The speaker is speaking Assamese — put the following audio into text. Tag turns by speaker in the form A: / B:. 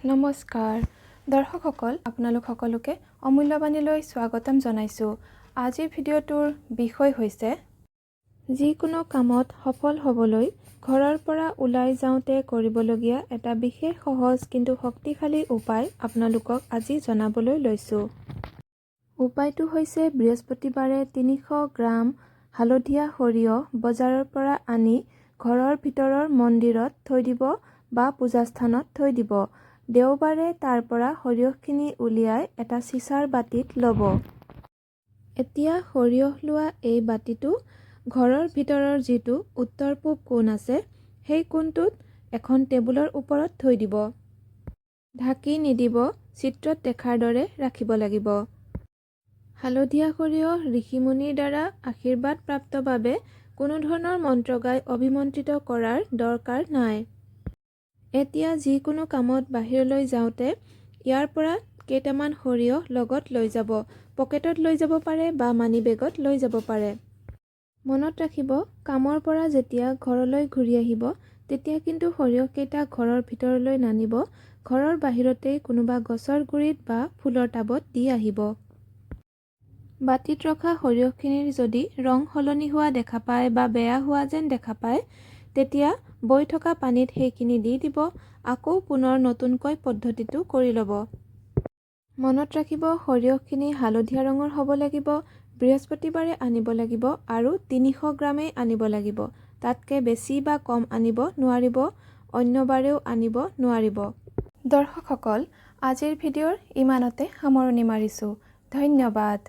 A: নমস্কাৰ। দৰ্শকসকল আপোনালোক সকলোকে অমূল্যবাণীলৈ স্বাগতম জনাইছোঁ। আজিৰ ভিডিঅ'টোৰ বিষয় হৈছে যিকোনো কামত সফল হ'বলৈ ঘৰৰ পৰা ওলাই যাওঁতে কৰিবলগীয়া এটা বিশেষ সহজ কিন্তু শক্তিশালী উপায় আপোনালোকক আজি জনাবলৈ লৈছোঁ। উপায়টো হৈছে বৃহস্পতিবাৰে তিনিশ গ্ৰাম হালধীয়া সৰিয়হ বজাৰৰ পৰা আনি ঘৰৰ ভিতৰৰ মন্দিৰত থৈ দিব বা পূজাস্থানত থৈ দিব। দেওবাৰে তাৰ পৰা সৰিয়হখিনি উলিয়াই এটা চিচাৰ বাতিত ল'ব। এতিয়া সৰিয়হ লোৱা এই বাতিটো ঘৰৰ ভিতৰৰ যিটো উত্তৰ পূব কোণ আছে সেই কোণটোত এখন টেবুলৰ ওপৰত থৈ দিব। ঢাকি নিদিব চিত্ৰত দেখাৰ দৰে ৰাখিব লাগিব। হালধীয়া সৰিয়হ ঋষিমুনিৰ দ্বাৰা আশীৰ্বাদ প্ৰাপ্ত বাবে কোনো ধৰণৰ মন্ত্ৰ গাই অভিমন্ত্ৰিত কৰাৰ দৰকাৰ নাই। এতিয়া যিকোনো কামত বাহিৰলৈ যাওঁতে ইয়াৰ পৰা কেইটামান সৰিয়হ লগত লৈ যাব পকেটত লৈ যাব পাৰে বা মানি বেগত লৈ যাব পাৰে। মনত ৰাখিব কামৰ পৰা যেতিয়া ঘৰলৈ ঘূৰি আহিব তেতিয়া কিন্তু সৰিয়হকেইটা ঘৰৰ ভিতৰলৈ নানিব ঘৰৰ বাহিৰতেই কোনোবা গছৰ গুৰিত বা ফুলৰ টাবত দি আহিব। বাতিত ৰখা সৰিয়হখিনিৰ যদি ৰং সলনি হোৱা দেখা পায় বা বেয়া হোৱা যেন দেখা পায় তেতিয়া বৈ থকা পানীত সেইখিনি দি দিব আকৌ পুনৰ নতুনকৈ পদ্ধতিটো কৰি ল'ব। মনত ৰাখিব সৰিয়হখিনি হালধীয়া ৰঙৰ হ'ব লাগিব বৃহস্পতিবাৰে আনিব লাগিব আৰু তিনিশ গ্ৰামেই আনিব লাগিব। তাতকৈ বেছি বা কম আনিব নোৱাৰিব অন্যবাৰেও আনিব নোৱাৰিব। দৰ্শকসকল আজিৰ ভিডিঅ'ৰ ইমানতে সামৰণি মাৰিছোঁ। ধন্যবাদ।